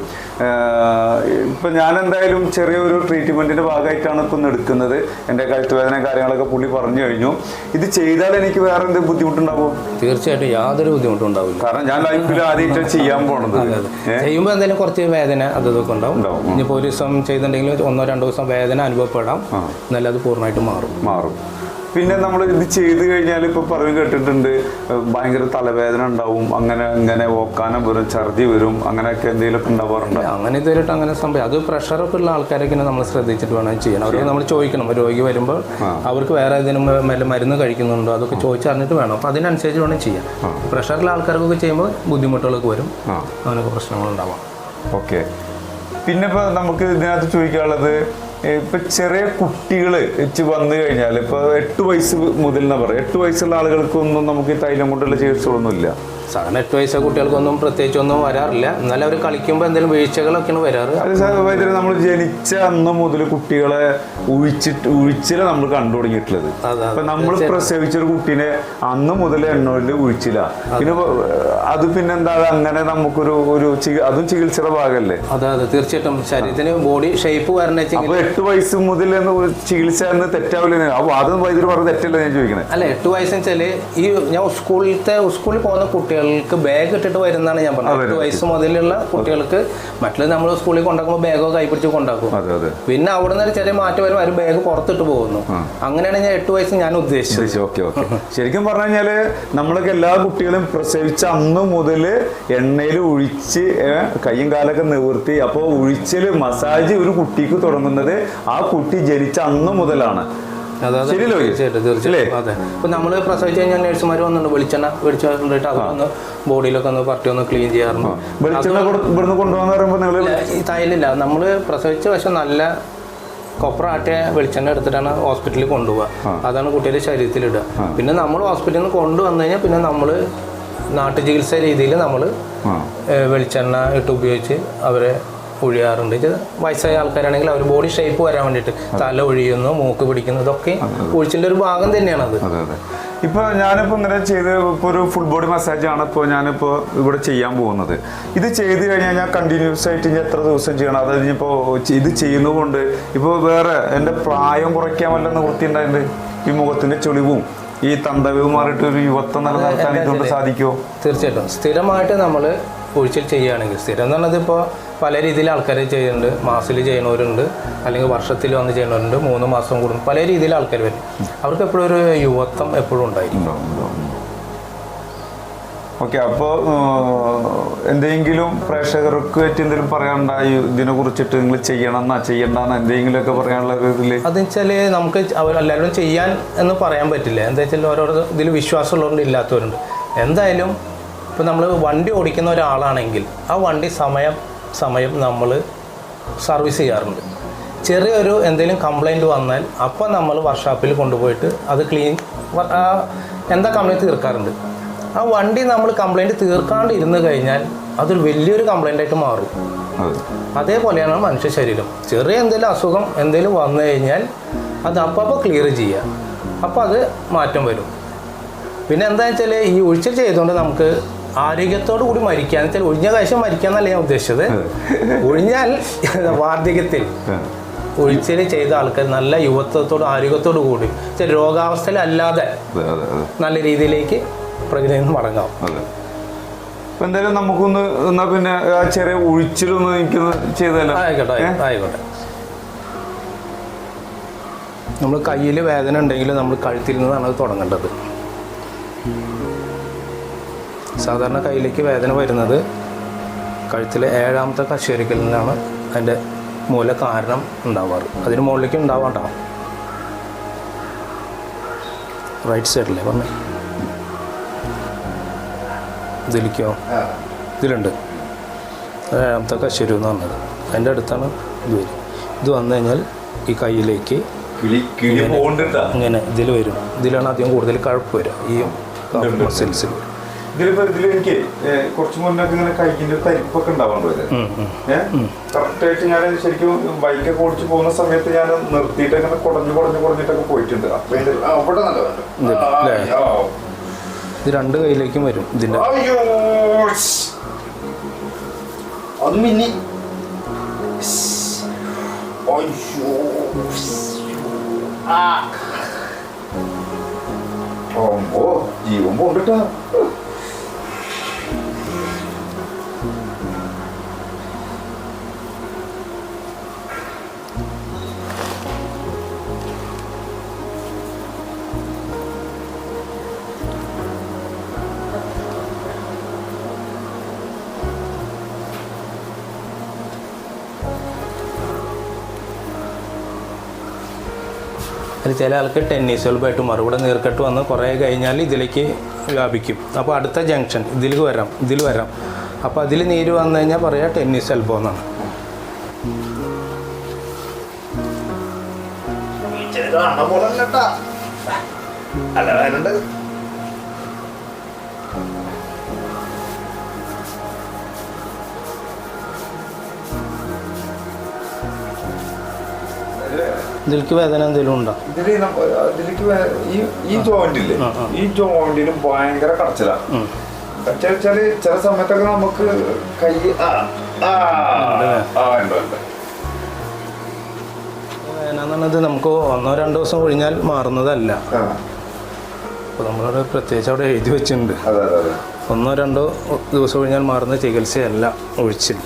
ഇപ്പൊ ഞാൻ എന്തായാലും ചെറിയൊരു ട്രീറ്റ്മെന്റിന്റെ ഭാഗമായിട്ടാണ് ഇപ്പൊ എടുക്കുന്നത്. എന്റെ കഴുത്തുവേദന കാര്യങ്ങളൊക്കെ പുള്ളി പറഞ്ഞു കഴിഞ്ഞു. ഇത് ചെയ്താൽ എനിക്ക് വേറെ എന്ത് ബുദ്ധിമുട്ടുണ്ടാവും? തീർച്ചയായിട്ടും യാതൊരു ബുദ്ധിമുട്ടും ഉണ്ടാവില്ല. കാരണം ഞാൻ ലൈഫിൽ ആദ്യമായിട്ട് ചെയ്യാൻ പോണത്. ചെയ്യുമ്പോൾ എന്തെങ്കിലും കുറച്ച് വേദന അതൊക്കെ ഇതൊക്കെ ഉണ്ടാവും. ഇനിയിപ്പോൾ ഒരു ദിവസം ചെയ്തിട്ടുണ്ടെങ്കിൽ ഒന്നോ രണ്ടോ ദിവസം വേദന അനുഭവപ്പെടാം. എന്നാലും അത് പൂർണമായിട്ട് മാറും. മാറും. പിന്നെ നമ്മൾ ഇത് ചെയ്ത് കഴിഞ്ഞാൽ ഇപ്പൊ പറഞ്ഞു കേട്ടിട്ടുണ്ട് ഭയങ്കര തലവേദന ഉണ്ടാവും അങ്ങനെ അങ്ങനെ ഓക്കാനം വരും ഛർദി വരും അങ്ങനെയൊക്കെ എന്തെങ്കിലുമൊക്കെ ഉണ്ടാവാറുണ്ട്? അങ്ങനെ ഇതുവരെയായിട്ട് അങ്ങനെ സംഭവം അത് പ്രഷറൊക്കെ ഉള്ള ആൾക്കാരൊക്കെ നമ്മൾ ശ്രദ്ധിച്ചിട്ട് വേണം ചെയ്യണം. അവരെ നമ്മൾ ചോദിക്കണം. രോഗി വരുമ്പോൾ അവർക്ക് വേറെ ഏതെങ്കിലും മരുന്ന് കഴിക്കുന്നുണ്ടോ? അതൊക്കെ ചോദിച്ചറിഞ്ഞിട്ട് വേണം. അപ്പോൾ അതിനനുസരിച്ച് വേണം ചെയ്യാൻ. പ്രഷറുള്ള ആൾക്കാർക്കൊക്കെ ചെയ്യുമ്പോൾ ബുദ്ധിമുട്ടുകളൊക്കെ വരും. അങ്ങനെയൊക്കെ പ്രശ്നങ്ങളുണ്ടാവാം. ഓക്കെ. പിന്നെ ഇപ്പൊ നമുക്ക് ഇതിനകത്ത് ചോദിക്കാനുള്ളത് ഇപ്പൊ ചെറിയ കുട്ടികൾ വന്നു കഴിഞ്ഞാൽ ഇപ്പൊ എട്ട് വയസ്സ് മുതൽ എന്നാ പറയാം? എട്ട് വയസ്സുള്ള ആളുകൾക്കൊന്നും നമുക്ക് ഈ തൈലം കൊണ്ടുള്ള ചികിത്സകളൊന്നും ഇല്ല. സാധാരണ എട്ട് വയസ്സായ കുട്ടികൾക്കൊന്നും പ്രത്യേകിച്ചൊന്നും വരാറില്ല. എന്നാലും അവർ കളിക്കുമ്പോൾ എന്തെങ്കിലും വീഴ്ചകളൊക്കെയാണ് വരാറ്. വൈദ്യുതി നമ്മൾ ജനിച്ച അന്ന് മുതൽ കുട്ടികളെ ഉഴിച്ചിട്ട് ഉഴിച്ചില നമ്മൾ കണ്ടു തുടങ്ങിയിട്ടുള്ളത്. നമ്മൾ പ്രസവിച്ചൊരു കുട്ടീനെ അന്ന് മുതൽ എണ്ണയിൽ ഉഴിച്ചില്ല പിന്നെ അത് പിന്നെന്താ അങ്ങനെ നമുക്കൊരു ഒരു അതും ചികിത്സയുടെ ഭാഗമല്ലേ അതെ അതെ തീർച്ചയായിട്ടും. ശരീരത്തിന് ബോഡി ഷേപ്പ് വരണ എട്ട് വയസ്സ് മുതൽ എന്ന് ചികിത്സ എന്ന് തെറ്റാവില്ല അപ്പൊ അതും വൈദ്യുതി പറഞ്ഞ തെറ്റല്ല ഞാൻ ചോദിക്കണേ? അല്ല എട്ട് വയസ്സെന്ന് വെച്ചാൽ ഈ ഞാൻ സ്കൂളിലത്തെ സ്കൂളിൽ പോകുന്ന കുട്ടികൾക്ക് ബാഗ് ഇട്ടിട്ട് വരുന്നതാണ് ഞാൻ പറഞ്ഞത്. എട്ട് വയസ്സ് മുതലുള്ള കുട്ടികൾക്ക് മറ്റുള്ള നമ്മൾ സ്കൂളിൽ കൊണ്ടാക്കുമ്പോൾ ബാഗോ കൈപ്പിടിച്ച് കൊണ്ടാക്കും. പിന്നെ അവിടെ നിന്ന് ചെറിയ മാറ്റം വരും അവർ ബാഗ് പുറത്തിട്ട് പോകുന്നു. അങ്ങനെയാണ് ഞാൻ എട്ട് വയസ്സ് ഞാൻ ഉദ്ദേശിച്ചത്. Okay okay. ശരിക്കും പറഞ്ഞു കഴിഞ്ഞാൽ നമ്മളൊക്കെ എല്ലാ കുട്ടികളും പ്രസവിച്ച അന്ന് മുതൽ എണ്ണയിൽ ഒഴിച്ച് കയ്യും കാലൊക്കെ നിവർത്തി അപ്പോൾ ഒഴിച്ചിൽ മസാജ് ഒരു കുട്ടിക്ക് തുടങ്ങുന്നത് ആ കുട്ടി ജനിച്ച അന്ന് മുതലാണ്. ശരിയല്ലേ? തീർച്ചയായിട്ടും. അതെ. ഇപ്പൊ നമ്മൾ പ്രസവിച്ച് കഴിഞ്ഞാൽ നഴ്സുമാർ വന്നിട്ടുണ്ട്. വെളിച്ചെണ്ണ വെളിച്ചു അത് ഒന്ന് ബോഡിയിലൊക്കെ ഒന്ന് പറ്റി ഒന്ന് ക്ലീൻ ചെയ്യാറുണ്ട്. വെളിച്ചെണ്ണ ഇവിടുന്ന് തൈലില്ല നമ്മൾ പ്രസവിച്ച പക്ഷെ നല്ല കൊപ്ര ആട്ടിയ വെളിച്ചെണ്ണ എടുത്തിട്ടാണ് ഹോസ്പിറ്റലിൽ കൊണ്ടുപോവുക അതാണ് കുട്ടിയുടെ ശരീരത്തിലിടുക. പിന്നെ നമ്മൾ ഹോസ്പിറ്റലിൽ നിന്ന് കൊണ്ടുവന്നു കഴിഞ്ഞാൽ പിന്നെ നമ്മൾ നാട്ടു ചികിത്സ രീതിയിൽ നമ്മൾ വെളിച്ചെണ്ണ ഇട്ട് ഉപയോഗിച്ച് അവരെ ഒഴിയാറുണ്ട് ഇത് വയസ്സായ ആൾക്കാരാണെങ്കിൽ അവർ ബോഡി ഷേപ്പ് വരാൻ വേണ്ടിയിട്ട് തല ഒഴിയുന്നു മൂക്ക് പിടിക്കുന്നു ഇതൊക്കെ ഒഴിച്ചിന്റെ ഒരു ഭാഗം തന്നെയാണ് അത് ഇപ്പൊ ഞാനിപ്പോ ഇങ്ങനെ ചെയ്ത് ഇപ്പൊ ഒരു ഫുൾ ബോഡി മസാജ് ആണ് ഇപ്പോൾ ഞാനിപ്പോ ഇവിടെ ചെയ്യാൻ പോകുന്നത്. ഇത് ചെയ്ത് കഴിഞ്ഞാൽ ഞാൻ കണ്ടിന്യൂസ് ആയിട്ട് ഇനി എത്ര ദിവസം ചെയ്യണം? അതായത് ഇനിയിപ്പോ ഇത് ചെയ്യുന്നതുകൊണ്ട് ഇപ്പൊ വേറെ എന്റെ പ്രായം കുറയ്ക്കാൻ വല്ല നിവൃത്തി ഉണ്ടായിട്ടുണ്ട്? ഈ മുഖത്തിന്റെ ചൊളിവും ഈ തന്തവും മാറിയിട്ട് ഒരു യുവത്വം നിലനിർത്താൻ ഇതുകൊണ്ട് സാധിക്കുമോ തീർച്ചയായിട്ടും. സ്ഥിരമായിട്ട് നമ്മൾ ഒഴിച്ചിൽ ചെയ്യുകയാണെങ്കിൽ സ്ഥിരം എന്നുള്ളത് ഇപ്പോൾ പല രീതിയിൽ ആൾക്കാർ ചെയ്യുന്നുണ്ട്. മാസത്തിൽ ചെയ്യുന്നവരുണ്ട്. അല്ലെങ്കിൽ വർഷത്തിൽ വന്ന് ചെയ്യുന്നവരുണ്ട്. മൂന്ന് മാസം കൂടും. പല രീതിയിൽ ആൾക്കാർ വരും. അവർക്ക് എപ്പോഴും ഒരു യുവത്വം എപ്പോഴും ഉണ്ടായിരിക്കും. ഓക്കെ അപ്പോൾ എന്തെങ്കിലും പ്രേക്ഷകർക്ക് പറ്റി എന്തെങ്കിലും പറയാനുണ്ടായി ഇതിനെ കുറിച്ചിട്ട് നിങ്ങൾ ചെയ്യണം ചെയ്യണമെന്നാ എന്തെങ്കിലും എന്തെങ്കിലുമൊക്കെ പറയാനുള്ള ഒരു ഇതിൽ? അതെന്ന് വെച്ചാൽ നമുക്ക് അവരെല്ലാവരും ചെയ്യാൻ എന്ന് പറയാൻ പറ്റില്ല. എന്താ വെച്ചാൽ ഓരോ ഇതിൽ വിശ്വാസമുള്ളവരുണ്ട് ഇല്ലാത്തവരുണ്ട്. എന്തായാലും ഇപ്പം നമ്മൾ വണ്ടി ഓടിക്കുന്ന ഒരാളാണെങ്കിൽ ആ വണ്ടി സമയം സമയം നമ്മൾ സർവീസ് ചെയ്യാറുണ്ട്. ചെറിയൊരു എന്തെങ്കിലും കംപ്ലൈന്റ് വന്നാൽ അപ്പോൾ നമ്മൾ വർക്ക്ഷോപ്പിൽ കൊണ്ടുപോയിട്ട് അത് ക്ലീൻ എന്താ കംപ്ലൈന്റ് തീർക്കാറുണ്ട്? ആ വണ്ടി നമ്മൾ കംപ്ലൈന്റ് തീർക്കാണ്ട് ഇരുന്ന് കഴിഞ്ഞാൽ അതൊരു വലിയൊരു കംപ്ലൈന്റ് ആയിട്ട് മാറും. അതേപോലെയാണ് മനുഷ്യ ശരീരം. ചെറിയ എന്തെങ്കിലും അസുഖം എന്തെങ്കിലും വന്നു കഴിഞ്ഞാൽ അത് അപ്പോൾ ക്ലിയർ ചെയ്യുക അപ്പോൾ അത് മാറ്റം വരും. പിന്നെ എന്താ വെച്ചാൽ ഈ ഒഴിച്ചിൽ ചെയ്തുകൊണ്ട് നമുക്ക് ആരോഗ്യത്തോടു കൂടി മരിക്കുക എന്ന് വെച്ചാൽ ഒഴിഞ്ഞ കാശം മരിക്കാന്നല്ല ഞാൻ ഉദ്ദേശിച്ചത്? ഒഴിഞ്ഞാൽ വാർദ്ധക്യത്തിൽ ഒഴിച്ചിൽ ചെയ്ത ആൾക്കാർ നല്ല യുവത്വത്തോട് ആരോഗ്യത്തോടു കൂടി രോഗാവസ്ഥയിലല്ലാതെ നല്ല രീതിയിലേക്ക് പ്രകൃതി മടങ്ങാം. എന്തായാലും നമുക്കൊന്ന് എന്നാ പിന്നെ ആ ചെറിയ ഒഴിച്ചിലൊന്ന് എനിക്കൊന്ന് ചെയ്തല്ലോ ആയിക്കോട്ടെ ആയിക്കോട്ടെ. നമ്മൾ കയ്യിൽ വേദന ഉണ്ടെങ്കിൽ നമ്മൾ കഴുത്തിൽ നിന്നാണ് അത് തുടങ്ങേണ്ടത്. സാധാരണ കയ്യിലേക്ക് വേദന വരുന്നത് കഴുത്തിലെ ഏഴാമത്തെ കശേരിക്കൽ നിന്നാണ് അതിന്റെ മൂല കാരണം ഉണ്ടാവാറ്. അതിന് മുകളിലേക്ക് ഉണ്ടാവാണ്ട റൈറ്റ് സൈഡിലെ പറഞ്ഞേ? ഇതിലേക്കോ? ഇതിലുണ്ട്. ഏഴാമത്തെ കശേരി എന്ന് പറഞ്ഞത്. അതിന്റെ അടുത്താണ് ഇത് വരും ഇത് വന്നു കഴിഞ്ഞാൽ ഈ കയ്യിലേക്ക് ഇങ്ങനെ ഇതിൽ വരും. ഇതിലാണ് അധികം കൂടുതൽ കഴപ്പ് വരിക. ഈ മസിൽസിൽ ഇതിലിപ്പോ ഇതിൽ എനിക്ക് കുറച്ച് മുന്നൊക്കെ ഇങ്ങനെ കൈക്കിന്റെ തരിപ്പൊക്കെ ഉണ്ടാവുന്നുണ്ട് കറക്റ്റ് ആയിട്ട് ഞാൻ ശരിക്കും ബൈക്കൊക്കെ ഓടിച്ച് പോകുന്ന സമയത്ത് ഞാൻ നിർത്തിയിട്ട് അങ്ങനെ കുടഞ്ഞു കുടഞ്ഞു കുടഞ്ഞിട്ടൊക്കെ പോയിട്ടുണ്ട്. നല്ലതുണ്ട് ഇത് രണ്ട് കൈയിലേക്കും വരും ഇതിന്റെ. അത് മിന്നി. അയ്യോ ആ. ഓ ജീവൻ പോണ്ടിട്ടാ. അതിൽ ചില ആൾക്ക് ടെന്നീസ് ബൾബായിട്ട് മാറും ഇവിടെ നീർക്കെട്ട് വന്ന് കുറേ കഴിഞ്ഞാൽ ഇതിലേക്ക് വ്യാപിക്കും. അപ്പോൾ അടുത്ത ജംഗ്ഷൻ ഇതിൽ വരാം ഇതിൽ വരാം. അപ്പോൾ അതിൽ നീര് വന്നു കഴിഞ്ഞാൽ പറയാം ടെന്നീസ് എൽബോ എന്നാണ്. അല്ല ഇതിലേക്ക് വേദന എന്തെങ്കിലും ഉണ്ടോ? നമ്മ- ഇതിലേക്ക് ഈ ഈ ജോയിന്റ് ഇല്ലേ ആ, ആ. ഈ ജോയിന്റിന് ഭയങ്കര കടച്ചിലാണ്. വെച്ചാൽ ചില സമയത്തൊക്കെ നമുക്ക് കൈ വേദന നമുക്ക് ഒന്നോ രണ്ടോ ദിവസം കഴിഞ്ഞാൽ മാറുന്നതല്ല. അപ്പോൾ നമ്മളവിടെ പ്രത്യേകിച്ച് അവിടെ എഴുതി വെച്ചിട്ടുണ്ട്. ഒന്നോ രണ്ടോ ദിവസം കഴിഞ്ഞാൽ മാറുന്ന ചികിത്സയല്ല ഒഴിച്ചിൽ.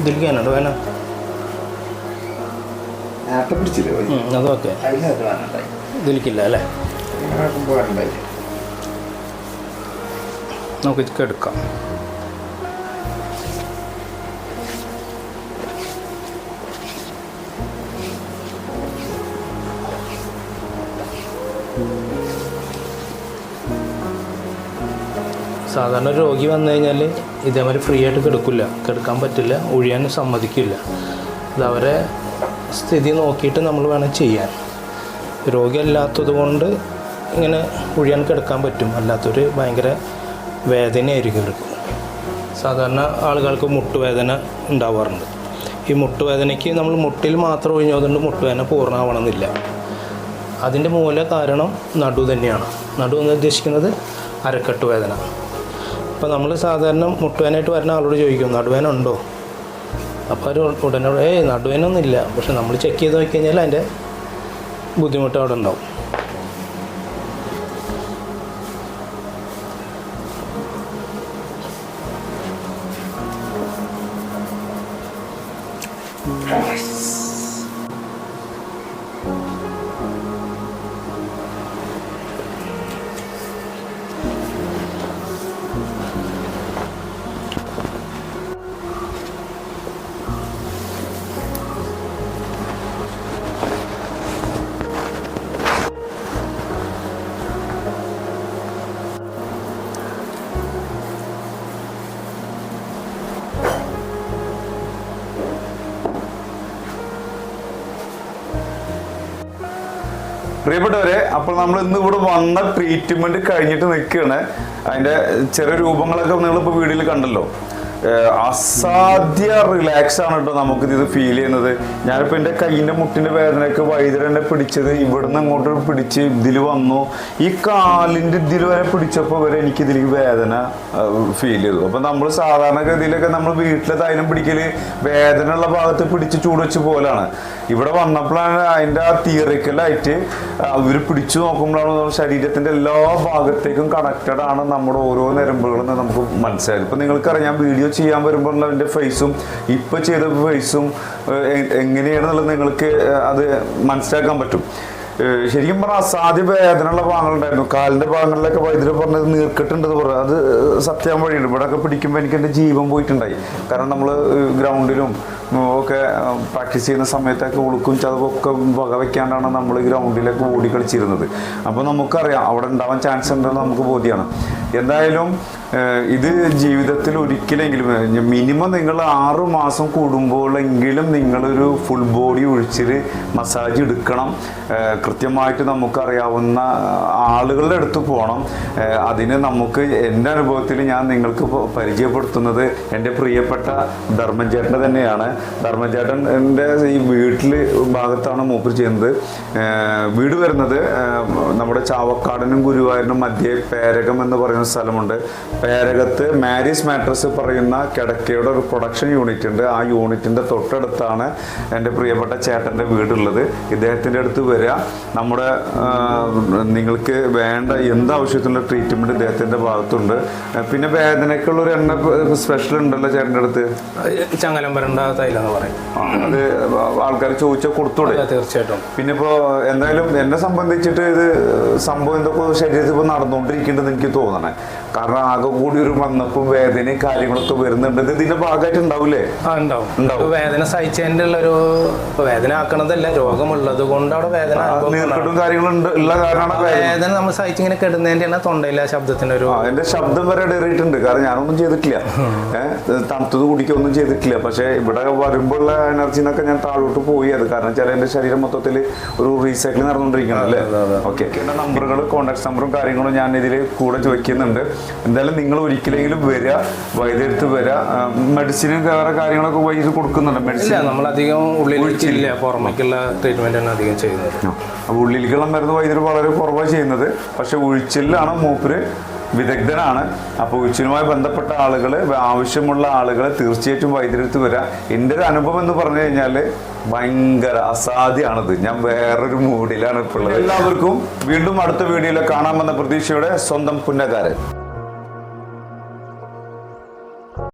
ഇതിലേക്ക് പോയി? അതൊക്കെ ഇതിലേക്കില്ല അല്ലേ? നമുക്ക് ഇതൊക്കെ എടുക്കാം. സാധാരണ രോഗി വന്നു കഴിഞ്ഞാൽ ഇതേമാതിരി ഫ്രീ ആയിട്ട് കിടക്കില്ല. കിടക്കാൻ പറ്റില്ല ഒഴിയാൻ സമ്മതിക്കില്ല. അത് അവരെ സ്ഥിതി നോക്കിയിട്ട് നമ്മൾ വേണം ചെയ്യാൻ. രോഗിയല്ലാത്തത് കൊണ്ട് ഇങ്ങനെ ഒഴിയാൻ കിടക്കാൻ പറ്റും. അല്ലാത്തൊരു ഭയങ്കര വേദനയായിരിക്കും ഇവർക്ക്. സാധാരണ ആളുകൾക്ക് മുട്ടുവേദന ഉണ്ടാവാറുണ്ട്. ഈ മുട്ടുവേദനയ്ക്ക് നമ്മൾ മുട്ടിൽ മാത്രം ഒഴിഞ്ഞതുകൊണ്ട് മുട്ടുവേദന പൂർണമാവണമെന്നില്ല. അതിന്റെ മൂല കാരണം നടു തന്നെയാണ്. നടു എന്ന് ഉദ്ദേശിക്കുന്നത് അരക്കെട്ട് വേദന. അപ്പോൾ നമ്മൾ സാധാരണ മുട്ടുവേനായിട്ട് വരുന്ന ആളോട് ചോദിക്കും നടുവേനുണ്ടോ അപ്പോൾ അവർ ഉടനെ ഏയ് നടുവേനൊന്നുമില്ല. പക്ഷെ നമ്മൾ ചെക്ക് ചെയ്ത് നോക്കി കഴിഞ്ഞാൽ അതിന്റെ ബുദ്ധിമുട്ട് അവിടെ ഉണ്ടാവും. പ്രിയപ്പെട്ടവരെ അപ്പോൾ നമ്മൾ ഇന്ന് ഇവിടെ വന്ന ട്രീറ്റ്മെന്റ് കഴിഞ്ഞിട്ട് നിൽക്കുകയാണ്. അതിന്റെ ചെറിയ രൂപങ്ങളൊക്കെ നിങ്ങളിപ്പോൾ വീഡിയോയിൽ കണ്ടല്ലോ. അസാധ്യ റിലാക്സ് ആണ് കേട്ടോ നമുക്ക് ഇത് ഫീൽ ചെയ്യുന്നത്. ഞാനിപ്പോൾ എന്റെ കയ്യിന്റെ മുട്ടിന്റെ വേദനയൊക്കെ വൈദ്യരനെ പിടിച്ചത് ഇവിടുന്ന് അങ്ങോട്ട് പിടിച്ച് ഇതിൽ വന്നു. ഈ കാലിന്റെ ഇതിൽ വരെ പിടിച്ചപ്പോൾ വരെ എനിക്ക് ഇതിലേക്ക് വേദന ഫീൽ ചെയ്തു. അപ്പം നമ്മൾ സാധാരണഗതിയിലൊക്കെ നമ്മൾ വീട്ടിലെ തൈലം പിടിക്കൽ വേദനയുള്ള ഭാഗത്ത് പിടിച്ച് ചൂട് വെച്ച് പോലാണ്. ഇവിടെ വന്നപ്പോഴാണ് അതിന്റെ ആ തിയറിക്കലായിട്ട് അവർ പിടിച്ചു നോക്കുമ്പോഴാണ് നമ്മുടെ ശരീരത്തിന്റെ എല്ലാ ഭാഗത്തേക്കും കണക്റ്റഡ് ആണ് നമ്മുടെ ഓരോ നരമ്പുകളും നമുക്ക് മനസ്സിലായത്. ഇപ്പം നിങ്ങൾക്കറിയാം ഞാൻ വീഡിയോ ചെയ്യാൻ വരുമ്പോൾ എന്റെ ഫേസും ഇപ്പം ചെയ്ത ഫേസും എങ്ങനെയാണെന്നുള്ളത് നിങ്ങൾക്ക് അത് മനസ്സിലാക്കാൻ പറ്റും. ശരിക്കും പറഞ്ഞാൽ അസാധ്യ വേദനയുള്ള ഭാഗങ്ങളുണ്ടായിരുന്നു. കാലിന്റെ ഭാഗങ്ങളിലൊക്കെ വൈദ്യുതി പറഞ്ഞത് നീർക്കെട്ടുണ്ടെന്ന് പറഞ്ഞു. അത് സത്യം വഴിയുണ്ട്. ഇവിടെ ഒക്കെ പിടിക്കുമ്പോൾ എനിക്ക് എന്റെ ജീവൻ പോയിട്ടുണ്ടായി. കാരണം നമ്മൾ ഗ്രൗണ്ടിലും ഒക്കെ പ്രാക്ടീസ് ചെയ്യുന്ന സമയത്തൊക്കെ ഉളുക്കും ചതവൊക്കെ വകവയ്ക്കാണ്ടാണ് നമ്മൾ ഗ്രൗണ്ടിലൊക്കെ ഓടി കളിച്ചിരുന്നത്. അപ്പോൾ നമുക്കറിയാം അവിടെ ഉണ്ടാവാൻ ചാൻസ് ഉണ്ടെന്ന് നമുക്ക് ബോധ്യമാണ് എന്തായാലും ഇത് ജീവിതത്തിൽ ഒരിക്കലെങ്കിലും മിനിമം നിങ്ങൾ ആറു മാസം കൂടുമ്പോഴെങ്കിലും നിങ്ങളൊരു ഫുൾ ബോഡി ഒഴിച്ചിൽ മസാജ് എടുക്കണം. കൃത്യമായിട്ട് നമുക്കറിയാവുന്ന ആളുകളുടെ അടുത്ത് പോകണം അതിന് നമുക്ക് എന്റെ അനുഭവത്തിൽ ഞാൻ നിങ്ങൾക്ക് പരിചയപ്പെടുത്തുന്നത് എന്റെ പ്രിയപ്പെട്ട ധർമ്മചേട്ടന്റെ തന്നെയാണ്. ധർമ്മചേട്ടൻ എന്റെ ഈ വീട്ടിൽ ഭാഗത്താണ് മൂപ്പർ ചെയ്യുന്നത്. വീട് വരുന്നത് നമ്മുടെ ചാവക്കാടനും ഗുരുവായൂരിനും മധ്യേ പേരകം എന്ന് പറയുന്ന സ്ഥലമുണ്ട്. പേരകത്ത് മാരീസ് മാട്രസ് പറയുന്ന കിടക്കയുടെ ഒരു പ്രൊഡക്ഷൻ യൂണിറ്റ് ഉണ്ട്. ആ യൂണിറ്റിന്റെ തൊട്ടടുത്താണ് എന്റെ പ്രിയപ്പെട്ട ചേട്ടന്റെ വീടുള്ളത്. ഇദ്ദേഹത്തിന്റെ അടുത്ത് വരിക നമ്മുടെ നിങ്ങൾക്ക് വേണ്ട എന്ത് ആവശ്യത്തിനുള്ള ട്രീറ്റ്മെന്റ് ഇദ്ദേഹത്തിന്റെ ഭാഗത്തുണ്ട്. പിന്നെ വേദനയ്ക്കുള്ള ഒരു എണ്ണ സ്പെഷ്യൽ ഉണ്ടല്ലോ ചേട്ടന്റെ അടുത്ത്? ചങ്ങലം വരണ്ട തൈലം എന്ന് പറയും അത് ആൾക്കാർ ചോദിച്ചാൽ കൊടുത്തൂടെ തീർച്ചയായിട്ടും. പിന്നെ ഇപ്പോൾ എന്തായാലും എന്നെ സംബന്ധിച്ചിട്ട് ഇത് സംഭവം എന്തൊക്കെ ശരീരത്തിൽ ഇപ്പോൾ നടന്നുകൊണ്ടിരിക്കുന്നുണ്ടെന്ന് എനിക്ക് തോന്നണേ. കാരണം ആകെ കൂടി ഒരു വന്നപ്പോ വേദനയും കാര്യങ്ങളൊക്കെ വരുന്നുണ്ട്. ഇത് ഇതിന്റെ ഭാഗമായിട്ട് ഉണ്ടാവില്ലേ ഉണ്ടാവും. വേദന സഹിച്ചതിന്റെ ഒരു വേദന ആക്കണതല്ല രോഗമുള്ളത് കൊണ്ട് അവിടെ വേദന അനുഭവപ്പെടുന്നതാണ്. നീർക്കെട്ടും കാര്യങ്ങളും ഉള്ള കാരണമാണ് വേദന. നമ്മൾ സഹിച്ചിങ്ങനെ കിടന്നതിന്റെ തൊണ്ടയില്ല ശബ്ദത്തിന്റെ ഒരു അതിന്റെ എന്റെ ശബ്ദം വരെ ഇടറിയിട്ടുണ്ട്. കാരണം ഞാനൊന്നും ചെയ്തിട്ടില്ല. തണുത്തത് കുടിക്കൊന്നും ചെയ്തിട്ടില്ല. പക്ഷെ ഇവിടെ വരുമ്പോഴുള്ള എനർജിന്നൊക്കെ ഞാൻ താഴോട്ട് പോയി. അത് കാരണം വെച്ചാൽ എന്റെ ശരീരം മൊത്തത്തിൽ ഒരു റീസൈക്ലിംഗ് നടന്നുകൊണ്ടിരിക്കണം അല്ലേ ഓക്കെ നമ്പറുകൾ കോൺടാക്ട് നമ്പറും കാര്യങ്ങളും ഞാൻ ഇതിൽ കൂടെ ചോദിക്കുന്നുണ്ട്. എന്തായാലും നിങ്ങൾ ഒരിക്കലെങ്കിലും വരിക. വൈദ്യുതി വരിക മെഡിസിനും വേറെ കാര്യങ്ങളൊക്കെ വൈദ്യുതി കൊടുക്കുന്നുണ്ട്. മെഡിസിൻ നമ്മൾ അധികം ഉള്ളിലേക്കില്ല പുറമേക്കുള്ള ട്രീറ്റ്മെന്റ് ആണ് അധികം ചെയ്യുന്നത്. അപ്പോൾ ഉള്ളിലേക്കുള്ള മരുന്ന് വൈദ്യുതി വളരെ കുറവാണ് ചെയ്യുന്നത്. പക്ഷെ ഒഴിച്ചിലാണ് മൂപ്പര് വിദഗ്ധനാണ്. അപ്പോൾ ഉച്ചിനുമായി ബന്ധപ്പെട്ട ആളുകൾ ആവശ്യമുള്ള ആളുകൾ തീർച്ചയായിട്ടും വൈദ്യുതി വരാം. എന്റെ ഒരു അനുഭവം എന്ന് പറഞ്ഞു കഴിഞ്ഞാൽ ഭയങ്കര അസാധ്യമാണിത് ഞാൻ വേറൊരു മൂഡിലാണ് ഇപ്പോൾ ഉള്ളത്. എല്ലാവർക്കും വീണ്ടും അടുത്ത വീഡിയോയിൽ കാണാമെന്ന പ്രതീക്ഷയുടെ സ്വന്തം പുന്നകാരൻ